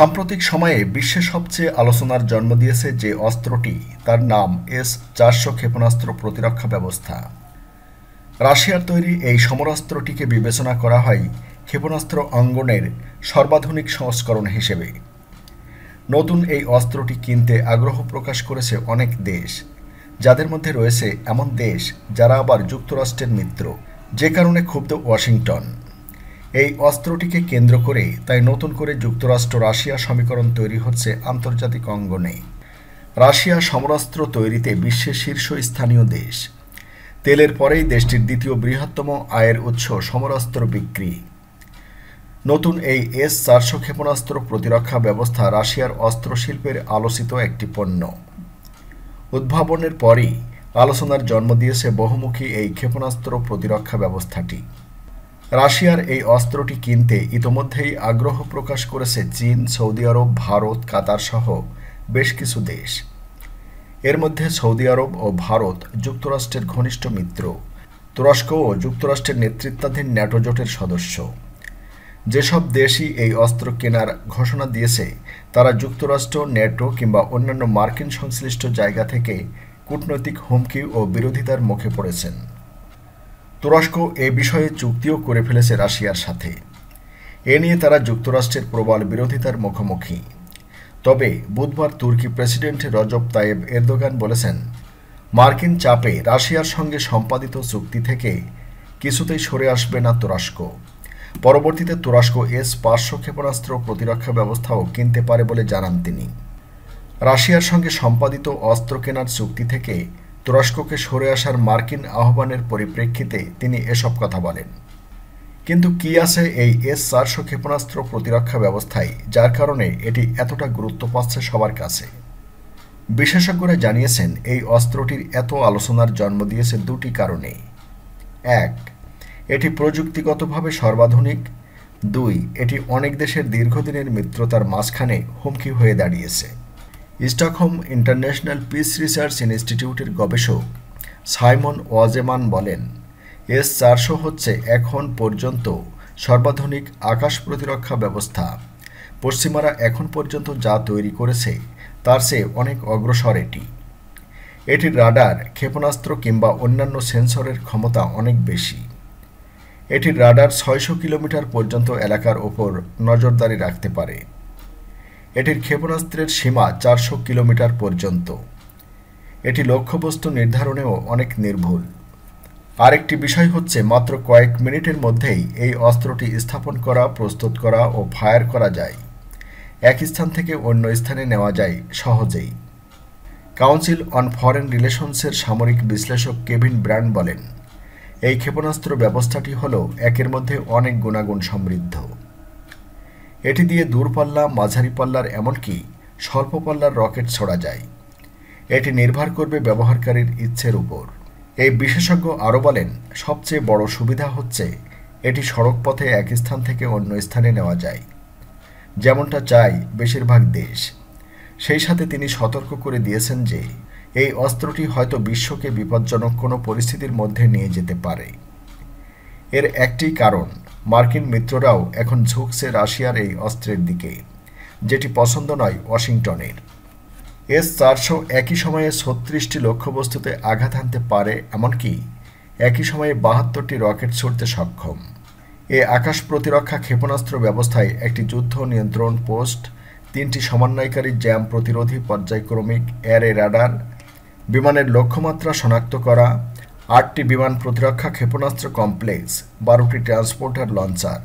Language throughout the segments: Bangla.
সাম্প্রতিক সময়ে বিশ্বে সবচেয়ে আলোচনার জন্ম দিয়েছে যে অস্ত্রটি, তার নাম এস চারশো ক্ষেপণাস্ত্র প্রতিরক্ষা ব্যবস্থা। রাশিয়ার তৈরি এই সমরাস্ত্রটিকে বিবেচনা করা হয় ক্ষেপণাস্ত্র অঙ্গনের সর্বাধুনিক সংস্করণ হিসেবে। নতুন এই অস্ত্রটি কিনতে আগ্রহ প্রকাশ করেছে অনেক দেশ, যাদের মধ্যে রয়েছে এমন দেশ যারা আবার যুক্তরাষ্ট্রের মিত্র, যে কারণে ক্ষুব্ধ ওয়াশিংটন। এই অস্ত্রটিকে কেন্দ্র করে তাই নতুন করে যুক্তরাষ্ট্র রাশিয়া সমীকরণ তৈরি হচ্ছে আন্তর্জাতিক অঙ্গনে। রাশিয়া সমরাস্ত্র তৈরিতে বিশ্বের শীর্ষস্থানীয় দেশ। তেলের পরেই দেশটির দ্বিতীয় বৃহত্তম আয়ের উৎস সমরাস্ত্র বিক্রি। নতুন এই এস চারশো ক্ষেপণাস্ত্র প্রতিরক্ষা ব্যবস্থা রাশিয়ার অস্ত্র শিল্পের আলোচিত একটি পণ্য। উদ্ভাবনের পরই আলোচনার জন্ম দিয়েছে বহুমুখী এই ক্ষেপণাস্ত্র প্রতিরক্ষা ব্যবস্থাটি। রাশিয়ার এই অস্ত্রটি কিনতে ইতোমধ্যেই আগ্রহ প্রকাশ করেছে চীন, সৌদি আরব, ভারত, কাতার সহ বেশ কিছু দেশ। এর মধ্যে সৌদি আরব ও ভারত যুক্তরাষ্ট্রের ঘনিষ্ঠ মিত্র, তুরস্ক ও যুক্তরাষ্ট্রের নেতৃত্বাধীন ন্যাটো জোটের সদস্য। যেসব দেশই এই অস্ত্র কেনার ঘোষণা দিয়েছে, তারা যুক্তরাষ্ট্র, ন্যাটো কিংবা অন্যান্য মার্কিন সংশ্লিষ্ট জায়গা থেকে কূটনৈতিক হুমকি ও বিরোধিতার মুখে পড়েছেন। তুরস্ক এ বিষয়ে চুক্তিও করে ফেলেছে রাশিয়ার সাথে। এ নিয়ে তারা যুক্তরাষ্ট্রের প্রবল বিরোধিতার মুখোমুখি। তবে বুধবার তুর্কি প্রেসিডেন্ট রজব তায়েব এরদোগান বলেছেন, মার্কিন চাপে রাশিয়ার সঙ্গে সম্পাদিত চুক্তি থেকে কিছুতেই সরে আসবে না তুরস্ক। পরবর্তীতে তুরস্ক এস পাঁচশো ক্ষেপণাস্ত্র প্রতিরক্ষা ব্যবস্থাও কিনতে পারে বলে জানান তিনি। রাশিয়ার সঙ্গে সম্পাদিত অস্ত্র কেনার চুক্তি থেকে তুরস্ককে সরে আসার মার্কিন আহ্বানের পরিপ্রেক্ষিতে তিনি এসব কথা বলেন। কিন্তু কি আছে এই এস চারশো ক্ষেপণাস্ত্র প্রতিরক্ষা ব্যবস্থায়, যার কারণে এটি এতটা গুরুত্ব পাচ্ছে সবার কাছে? বিশেষজ্ঞরা জানিয়েছেন, এই অস্ত্রটির এত আলোচনার জন্ম দিয়েছে দুটি কারণে এক, এটি প্রযুক্তিগতভাবে সর্বাধুনিক। দুই, এটি অনেক দেশের দীর্ঘদিনের মিত্রতার মাঝখানে হুমকি হয়ে দাঁড়িয়েছে। স্টকহোম ইন্টারন্যাশনাল পিস রিসার্চ ইনস্টিটিউটের গবেষক সাইমন ওয়াজেমান বলেন, এস চারশো হচ্ছে এখন পর্যন্ত সর্বাধুনিক আকাশ প্রতিরক্ষা ব্যবস্থা। পশ্চিমারা এখন পর্যন্ত যা তৈরি করেছে, তার চেয়ে অনেক অগ্রসর এটি। এটির রাডার, ক্ষেপণাস্ত্র কিংবা অন্যান্য সেন্সরের ক্ষমতা অনেক বেশি। এটির রাডার ছয়শো কিলোমিটার পর্যন্ত এলাকার ওপর নজরদারি রাখতে পারে। এটির ক্ষেপণাস্ত্রের সীমা চারশো কিলোমিটার পর্যন্ত। এটি লক্ষ্যবস্তু নির্ধারণেও অনেক নির্ভুল। আরেকটি বিষয় হচ্ছে, মাত্র কয়েক মিনিটের মধ্যেই এই অস্ত্রটি স্থাপন করা, প্রস্তুত করা ও ফায়ার করা যায়। এক স্থান থেকে অন্য স্থানে নেওয়া যায় সহজেই। কাউন্সিল অন ফরেন রিলেশনসের সামরিক বিশ্লেষক কেভিন ব্র্যান্ড বলেন, এই ক্ষেপণাস্ত্র ব্যবস্থাটি হল একের মধ্যে অনেক গুণাগুণ সমৃদ্ধ। এটি দিয়ে দূরপাল্লা মাঝারি পাল্লার এমনকি স্বল্প পাল্লার রকেট ছোড়া যায়। এটি নির্ভর করবে ব্যবহারকারীর ইচ্ছের উপর। এই বিশেষজ্ঞ আরও বলেন, সবচেয়ে বড় সুবিধা হচ্ছে এটি সড়কপথে এক স্থান থেকে অন্য স্থানে নেওয়া যায়। যেমনটা চাই বেশিরভাগ দেশ। সেই সাথে তিনি সতর্ক করে দিয়েছেন যে, এই অস্ত্রটি হয়তো বিশ্বকে বিপজ্জনক কোনো পরিস্থিতির মধ্যে নিয়ে যেতে পারে। এর একটি কারণ মার্কিন মিত্ররাও এখন ঝুঁকছে রাশিয়ার এই অস্ত্রের দিকে, যেটি পছন্দ নয় ওয়াশিংটনের। এস চারশো একই সময়ে ছত্রিশটি লক্ষ্যবস্তুতে আঘাত হানতে পারে, এমনকি একই সময়ে বাহাত্তরটি রকেট ছুড়তে সক্ষম। এ আকাশ প্রতিরক্ষা ক্ষেপণাস্ত্র ব্যবস্থায় একটি যুদ্ধ নিয়ন্ত্রণ পোস্ট, তিনটি সমন্বয়কারী জ্যাম প্রতিরোধী পর্যায়ক্রমিক এয়ারে রাডার, বিমানের লক্ষ্যমাত্রা শনাক্ত করা আটটি বিমান প্রতিরক্ষা ক্ষেপণাস্ত্র কমপ্লেক্স, বারোটি ট্রান্সপোর্টার লঞ্চার,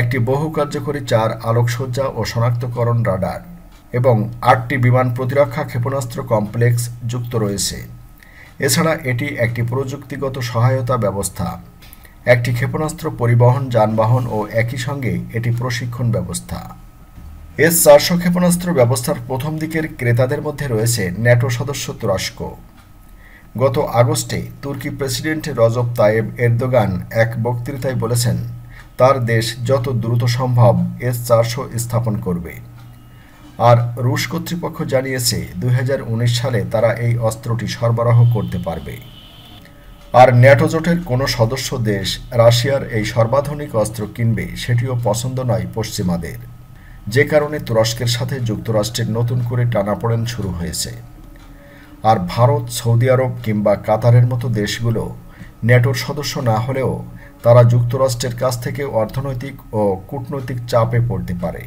একটি বহু কার্যকরী চার আলোকসজ্জা ও শনাক্তকরণ রাডার এবং আটটি বিমান প্রতিরক্ষা ক্ষেপণাস্ত্র কমপ্লেক্স যুক্ত রয়েছে। এছাড়া এটি একটি প্রযুক্তিগত সহায়তা ব্যবস্থা, একটি ক্ষেপণাস্ত্র পরিবহন, যানবাহন ও একই সঙ্গে এটি প্রশিক্ষণ ব্যবস্থা। এস চারশো ক্ষেপণাস্ত্র ব্যবস্থার প্রথম দিকের ক্রেতাদের মধ্যে রয়েছে ন্যাটো সদস্য তুরস্ক। গত আগস্টে তুর্কি প্রেসিডেন্ট রজব তায়েব এরদোগান এক বক্তৃতায় বলেছেন, তার দেশ যত দ্রুত সম্ভব এস চারশো স্থাপন করবে। আর রুশ কর্তৃপক্ষ জানিয়েছে দু হাজার উনিশ সালে তারা এই অস্ত্রটি সরবরাহ করতে পারবে। আর ন্যাটো জোটের কোনো সদস্য দেশ রাশিয়ার এই সর্বাধুনিক অস্ত্র কিনবে সেটিও পছন্দ নয় পশ্চিমাদের। যে কারণে তুরস্কের সাথে যুক্তরাষ্ট্রের নতুন করে টানাপোড়েন শুরু হয়েছে। আর ভারত, সৌদি আরব কিংবা কাতারের মতো দেশগুলো ন্যাটোর সদস্য না হলেও তারা যুক্তরাষ্ট্রের কাছ থেকে অর্থনৈতিক ও কূটনৈতিক চাপে পড়তে পারে।